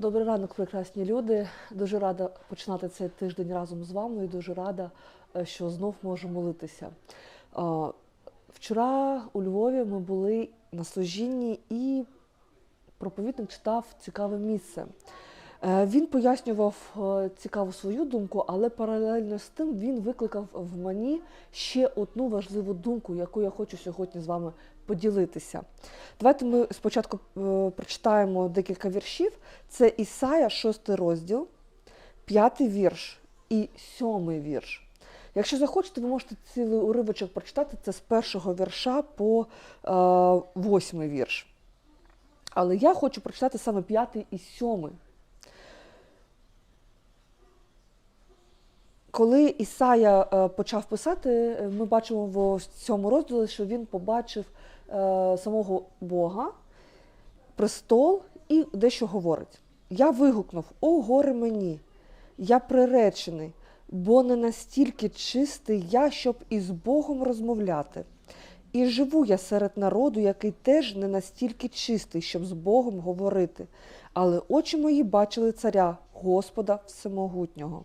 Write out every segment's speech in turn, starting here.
Добрий ранок, прекрасні люди. Дуже рада починати цей тиждень разом з вами і дуже рада, е, що знов можу молитися. Вчора у Львові ми були на служінні і проповідник читав цікаве місце. Е, Він пояснював е, цікаву свою думку, але паралельно з тим він викликав в мені ще одну важливу думку, яку я хочу сьогодні з вами поділитися. Давайте ми спочатку е, прочитаємо декілька віршів. Це Ісая, 6 розділ, 5 вірш і 7 вірш. Якщо захочете, ви можете цілий уривочок прочитати це з першого вірша по восьмий вірш. Але я хочу прочитати саме п'ятий і сьомий. Коли Ісая е, почав писати, е, ми бачимо в цьому розділі, що він побачив е, самого Бога, престол і дещо говорить. Я вигукнув: О, горе мені! Я приречений, бо не настільки чистий я, щоб із Богом розмовляти. І живу я серед народу, який теж не настільки чистий, щоб з Богом говорити. Але очі мої бачили царя, Господа Всемогутнього.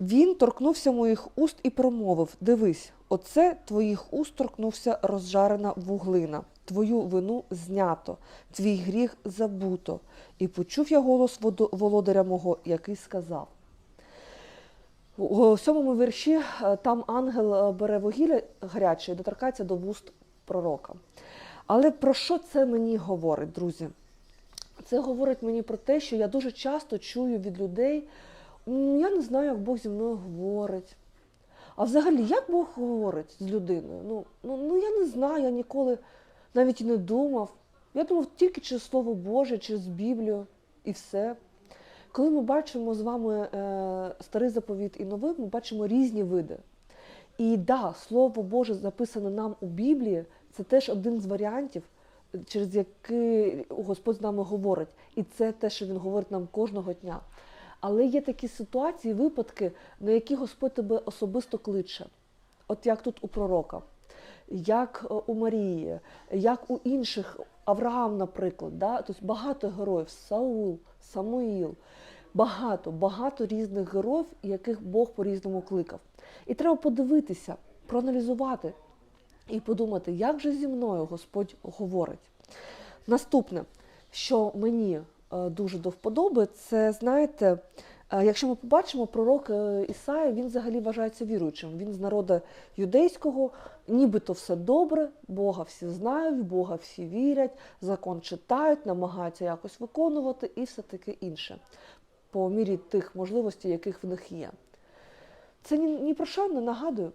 Він торкнувся моїх уст і промовив: Дивись, оце твоїх уст торкнувся розжарена вуглина, твою вину знято, твій гріх забуто. І почув я голос володаря мого, який сказав. У сьомому вірші е, там ангел е, бере вугілля гаряче і доторкається до вуст пророка. Але про що це мені говорить, друзі? Це говорить мені про те, що я дуже часто чую від людей, «М, я не знаю, як Бог зі мною говорить. А взагалі, як Бог говорить з людиною? Ну, ну, ну я не знаю, я ніколи навіть і не думав. Я думав тільки через Слово Боже, через Біблію і все. Коли ми бачимо з вами е, старий заповіт і новий, ми бачимо різні види. І да, Слово Боже записане нам у Біблії, це теж один з варіантів, через який Господь з нами говорить. І це те, що Він говорить нам кожного дня. Але є такі ситуації, випадки, на які Господь тебе особисто кличе. От як тут у пророка, як е, у Марії, як у інших, Авраам, наприклад, да? тобто багато героїв, Саул, Самуїл, багато, багато різних героїв, яких Бог по-різному кликав. І треба подивитися, проаналізувати і подумати, як же зі мною Господь говорить. Наступне, що мені дуже до вподоби, це знаєте, е, якщо ми побачимо, пророк е, Ісая, він взагалі вважається віруючим. Він з народу юдейського, нібито все добре, Бога всі знають, Бога всі вірять, закон читають, намагаються якось виконувати і все таке інше, по мірі тих можливостей, яких в них є. Це ні, ні про що не нагадує.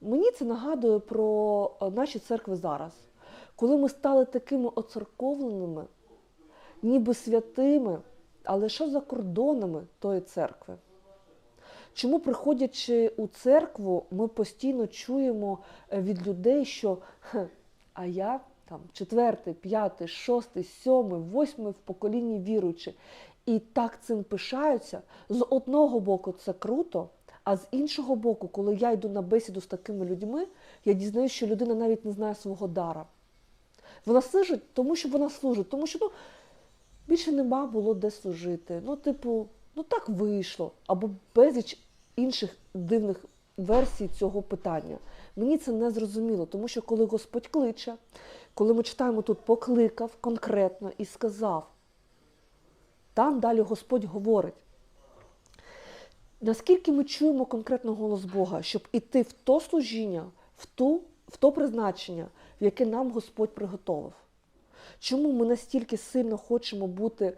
Мені це нагадує про е, наші церкви зараз, коли ми стали такими оцерковленими, ніби святими, але що за кордонами тої церкви? Чому, приходячи у церкву, ми постійно чуємо е, від людей, що а я там четвертий, п'ятий, шостий, сьомий, восьмий в поколінні віруючи. І так цим пишаються. З одного боку, це круто, а з іншого боку, коли я йду на бесіду з такими людьми, я дізнаюся, що людина навіть не знає свого дара. Вона служить, тому що вона служить, тому що ну, більше нема було де служити. Ну, типу, ну так вийшло. Або безліч інших дивних версій цього питання. Мені це не зрозуміло, тому що коли Господь кличе, коли ми читаємо тут покликав конкретно і сказав, там далі Господь говорить. Наскільки ми чуємо конкретно голос Бога, щоб іти в то служіння, в, ту, в то призначення, в яке нам Господь приготовив? Чому ми настільки сильно хочемо бути, е,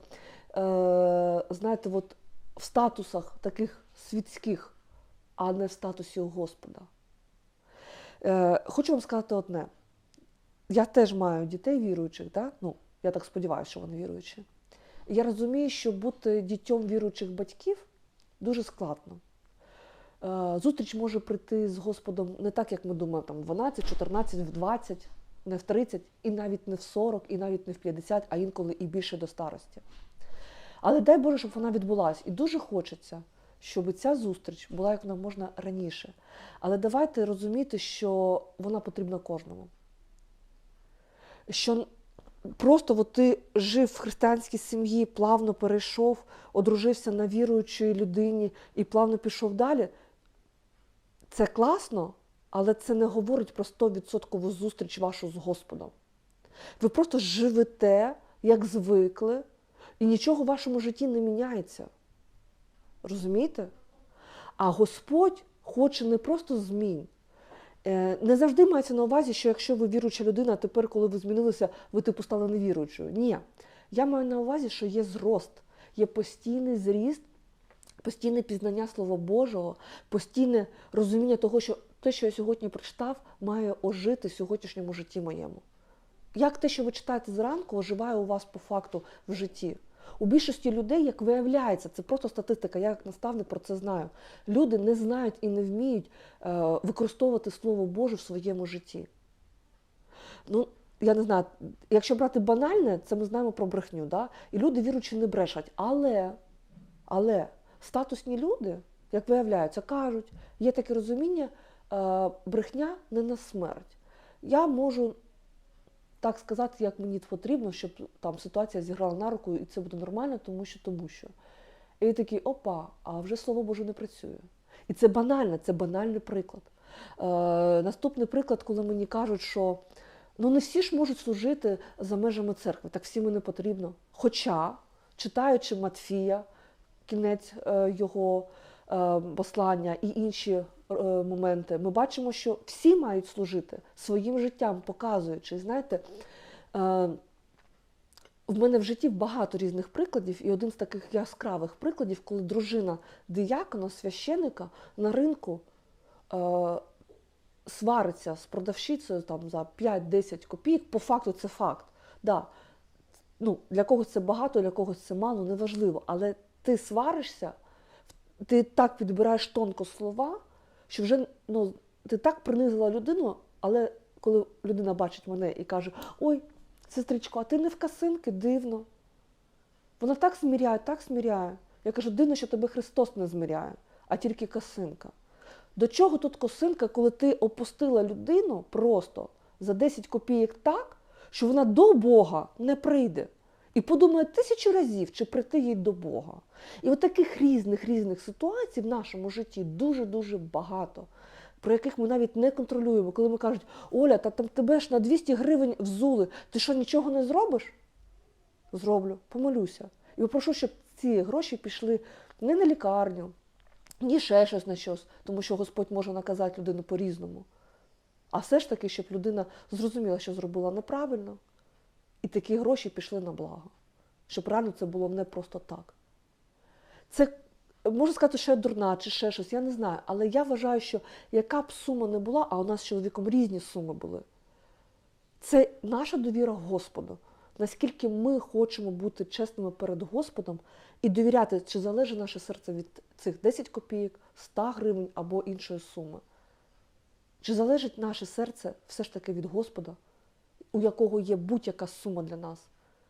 знаєте, от в статусах таких світських, а не в статусі Господа? Е, хочу вам сказати одне. Я теж маю дітей віруючих, да? ну, я так сподіваюся, що вони віруючі. Я розумію, що бути дітьом віруючих батьків дуже складно. Е, Зустріч може прийти з Господом не так, як ми думаємо, там в 12, 14, в 20, не в 30, і навіть не в 40, і навіть не в 50, а інколи і більше до старості. Але дай Боже, щоб вона відбулася. І дуже хочеться, щоб ця зустріч була як можна раніше. Але давайте розуміти, що вона потрібна кожному. Що просто от ти жив в християнській сім'ї, плавно перейшов, одружився на віруючій людині і плавно пішов далі. Це класно, але це не говорить про 100% зустріч вашу з Господом. Ви просто живете, як звикли, і нічого в вашому житті не міняється. Розумієте? А Господь хоче не просто змін. Е, Не завжди мається на увазі, що якщо ви віруюча людина, а тепер, коли ви змінилися, ви типу стали невіруючою. Ні. Я маю на увазі, що є зрост, є постійний зріст, постійне пізнання Слова Божого, постійне розуміння того, що те, що я сьогодні прочитав, має ожити в сьогоднішньому житті моєму. Як те, що ви читаєте зранку, оживає у вас по факту в житті. У більшості людей, як виявляється, це просто статистика, я як наставник про це знаю. Люди не знають і не вміють е, використовувати Слово Боже в своєму житті. Ну, я не знаю, якщо брати банальне, це ми знаємо про брехню. Да? І люди віруючи не брешать. Але, але статусні люди, як виявляється, кажуть, є таке розуміння, брехня не на смерть. Я можу так сказати, як мені потрібно, щоб там ситуація зіграла на руку, і це буде нормально, тому що тому що. І такий, опа, а вже слово Боже не працює. І це банально, це банальний приклад. Е, наступний приклад, коли мені кажуть, що ну не всі ж можуть служити за межами церкви, так всім і не потрібно. Хоча, читаючи Матфія, кінець е, його е, послання і інші е, моменти, ми бачимо, що всі мають служити своїм життям, показуючи. Знаєте, е, в мене в житті багато різних прикладів, і один з таких яскравих прикладів, коли дружина диякона, священика на ринку е, свариться з продавщицею там, за 5-10 копійок, по факту це факт. Да, ну, для когось це багато, для когось це мало, неважливо. Але ти сваришся, ти так підбираєш тонко слова, що вже ну, ти так принизила людину, але коли людина бачить мене і каже: Ой, сестричко, а ти не в касинки, дивно. Вона так сміряє, так сміряє. Я кажу, дивно, що тебе Христос не зміряє, а тільки косинка. До чого тут косинка, коли ти опустила людину просто за 10 копійок так, що вона до Бога не прийде. І подумає тисячу разів, чи прийти їй до Бога. І от таких різних різних ситуацій в нашому житті дуже-дуже багато, про яких ми навіть не контролюємо. Коли ми кажуть, Оля, та там тебе ж на 200 гривень взули, ти що нічого не зробиш? Зроблю, помолюся. І попрошу, щоб ці гроші пішли не на лікарню, ні ще щось на щось, тому що Господь може наказати людину по-різному. А все ж таки, щоб людина зрозуміла, що зробила неправильно, і такі гроші пішли на благо. Щоб реально це було не просто так. Це можна сказати, що я дурна чи ще щось, я не знаю. Але я вважаю, що яка б сума не була, а у нас з чоловіком різні суми були. Це наша довіра Господу. Наскільки ми хочемо бути чесними перед Господом і довіряти, чи залежить наше серце від цих 10 копійок, 100 гривень або іншої суми. Чи залежить наше серце все ж таки від Господа, у якого є будь-яка сума для нас,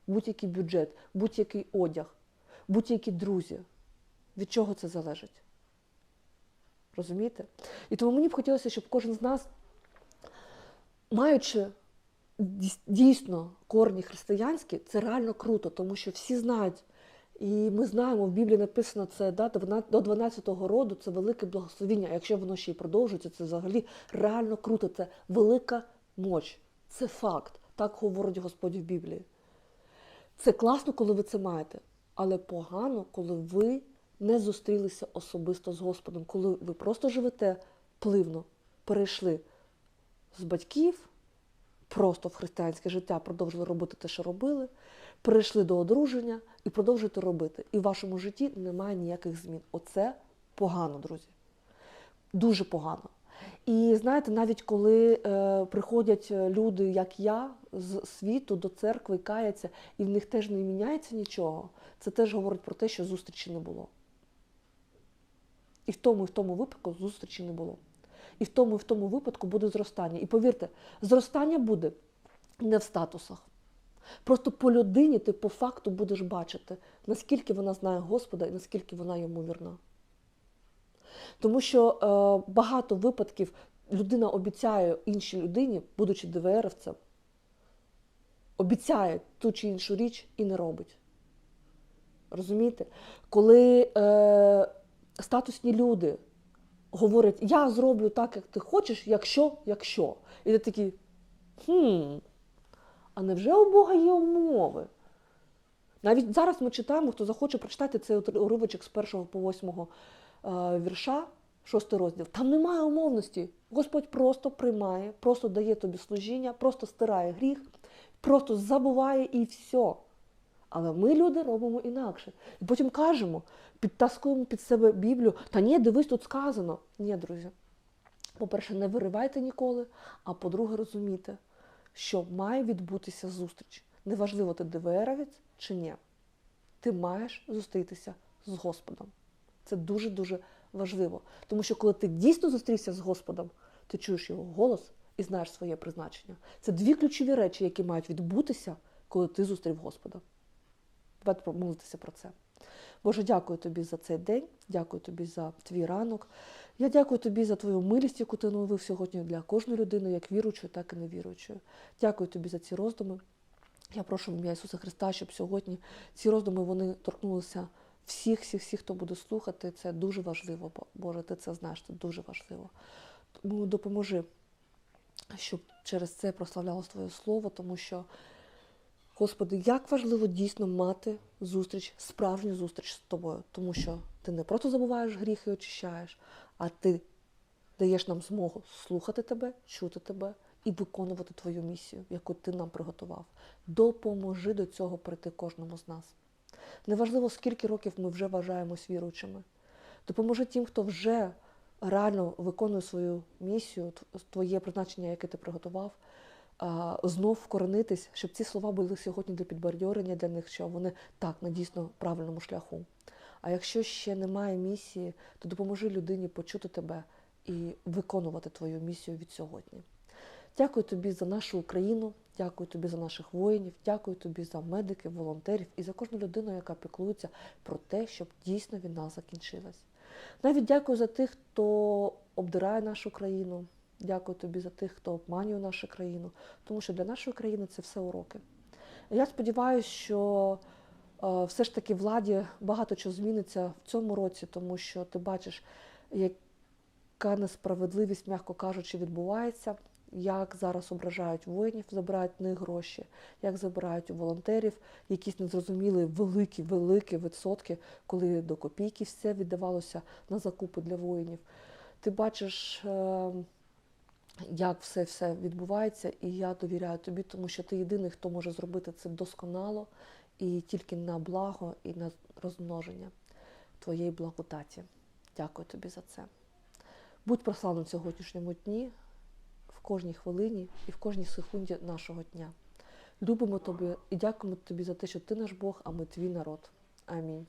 будь-який бюджет, будь-який одяг, будь-які друзі. Від чого це залежить? Розумієте? І тому мені б хотілося, щоб кожен з нас, маючи дійсно корні християнські, це реально круто, тому що всі знають, і ми знаємо, в Біблії написано це да, до 12-го роду це велике благословіння. Якщо воно ще й продовжується, це взагалі реально круто, це велика мощ. Це факт. Так говорить Господь в Біблії. Це класно, коли ви це маєте, але погано, коли ви не зустрілися особисто з Господом, коли ви просто живете пливно, перейшли з батьків, просто в християнське життя продовжили робити те, що робили, перейшли до одруження і продовжуєте робити. І в вашому житті немає ніяких змін. Оце погано, друзі. Дуже погано. І знаєте, навіть коли е, приходять люди, як я, з світу до церкви, каяться, і в них теж не міняється нічого, це теж говорить про те, що зустрічі не було. І в тому, і в тому випадку зустрічі не було. І в тому, і в тому випадку буде зростання. І повірте, зростання буде не в статусах. Просто по людині ти по факту будеш бачити, наскільки вона знає Господа і наскільки вона йому вірна. Тому що е, багато випадків людина обіцяє іншій людині, будучи ДВРовцем, обіцяє ту чи іншу річ і не робить. Розумієте? Коли е, статусні люди говорять, я зроблю так, як ти хочеш, якщо, якщо. І ти такий, хм, а невже у Бога є умови? Навіть зараз ми читаємо, хто захоче прочитати цей уривочок з першого по восьмого е, вірша, шостий розділ. Там немає умовності. Господь просто приймає, просто дає тобі служіння, просто стирає гріх, просто забуває і все. Але ми, люди, робимо інакше. І потім кажемо, підтаскуємо під себе Біблію. Та ні, дивись, тут сказано. Ні, друзі. По-перше, не виривайте ніколи, а по-друге, розумійте, що має відбутися зустріч. Неважливо, ти ДВРовець чи ні. Ти маєш зустрітися з Господом. Це дуже-дуже важливо. Тому що коли ти дійсно зустрівся з Господом, ти чуєш його голос і знаєш своє призначення. Це дві ключові речі, які мають відбутися, коли ти зустрів Господа. Давайте помолитися про це. Боже, дякую тобі за цей день, дякую тобі за твій ранок. Я дякую тобі за твою милість, яку ти новив сьогодні для кожної людини, як віруючої, так і невіруючої. Дякую тобі за ці роздуми. Я прошу ім'я Ісуса Христа, щоб сьогодні ці роздуми вони торкнулися всіх, всіх, всіх, хто буде слухати. Це дуже важливо, Бо- Боже, ти це знаєш, це дуже важливо. Тому допоможи, щоб через це прославлялось Твоє Слово, тому що, Господи, як важливо дійсно мати зустріч, справжню зустріч з тобою, тому що ти не просто забуваєш гріх і очищаєш, а ти даєш нам змогу слухати тебе, чути тебе і виконувати твою місію, яку ти нам приготував. Допоможи до цього прийти кожному з нас. Неважливо, скільки років ми вже вважаємось віруючими. Допоможи тим, хто вже реально виконує свою місію, твоє призначення, яке ти приготував, знов вкоренитись, щоб ці слова були сьогодні для підбадьорення для них, що вони так на дійсно правильному шляху. А якщо ще немає місії, то допоможи людині почути тебе і виконувати твою місію від сьогодні. Дякую тобі за нашу Україну, дякую тобі за наших воїнів, дякую тобі за медиків, волонтерів і за кожну людину, яка піклується про те, щоб дійсно війна закінчилась. Навіть дякую за тих, хто обдирає нашу країну. Дякую тобі за тих, хто обманює нашу країну, тому що для нашої країни це все уроки. Я сподіваюся, що е, все ж таки владі багато чого зміниться в цьому році, тому що ти бачиш, яка несправедливість, м'яко кажучи, відбувається, як зараз ображають воїнів, забирають в них гроші, як забирають у волонтерів якісь незрозумілі великі, великі відсотки, коли до копійки все віддавалося на закупи для воїнів. Ти бачиш, е, як все все відбувається, і я довіряю тобі, тому що ти єдиний, хто може зробити це досконало і тільки на благо і на розмноження твоєї благодаті. Дякую тобі за це. Будь прославлен в сьогоднішньому дні, кожній хвилині і в кожній секунді нашого дня. Любимо тебе і дякуємо тобі за те, що ти наш Бог, а ми твій народ. Амінь.